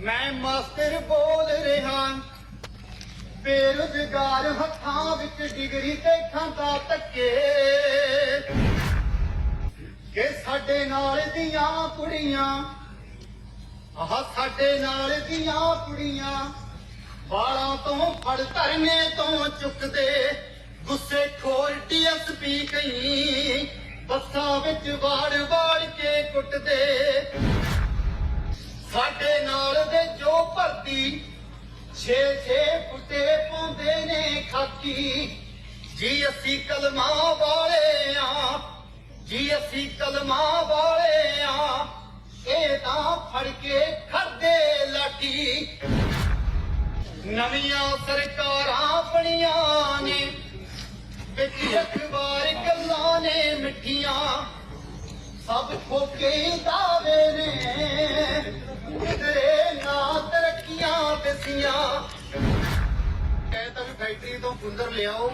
ਮੈਂ ਮਾਸਟਰ ਬੋਲ ਰਿਹਾ। ਬੇਰੁਜ਼ਗਾਰ ਹੱਥਾਂ ਵਿੱਚ ਡਿਗਰੀ ਤੇ ਖਾਂਦਾ ਧੱਕੇ। ਕਿ ਸਾਡੇ ਨਾਲ ਦੀਆਂ ਕੁੜੀਆਂ, ਆਹ ਸਾਡੇ ਨਾਲ ਦੀਆਂ ਕੁੜੀਆਂ ਵਾਲਾਂ ਤੋਂ ਫੜ ਧਰਨੇ ਤੋਂ ਚੁੱਕਦੇ। ਗੁੱਸੇ ਖੋਰ ਡੀਐਸਪੀ ਕਈ, ਬੱਸਾਂ ਵਿੱਚ ਵਾੜ ਵਾੜ ਕੇ ਕੁੱਟਦੇ। ਭਰਤੀ ਛੇ ਛੇ ਫੁੱਟੇ ਪਾਉਂਦੇ ਨੇ ਖਾਕੀ। ਜੀ ਅਸੀਂ ਕਲਮਾਂ ਵਾਲੇ ਆ, ਜੀ ਅਸੀਂ ਕਲਮਾਂ ਵਾਲੇ ਆ, ਇਹ ਤਾਂ ਫੜ ਕੇ ਖੜਦੇ ਲਾਠੀ। ਨਵੀਆਂ ਸਰਕਾਰਾਂ ਬਣੀਆਂ ਨੇ, ਵਿੱਚ ਅਖਬਾਰ ਗੱਲਾਂ ਨੇ ਮਿੱਠੀਆਂ। ਸਭ ਖੋਕੇ ਤਰੱਕੀਆਂ ਦਸੀਆਂ ਕਹਿੰਦਾ ਵੀ ਫੈਕਟਰੀ ਤੋਂ ਕੁੰਦਰ ਲਿਆਓ।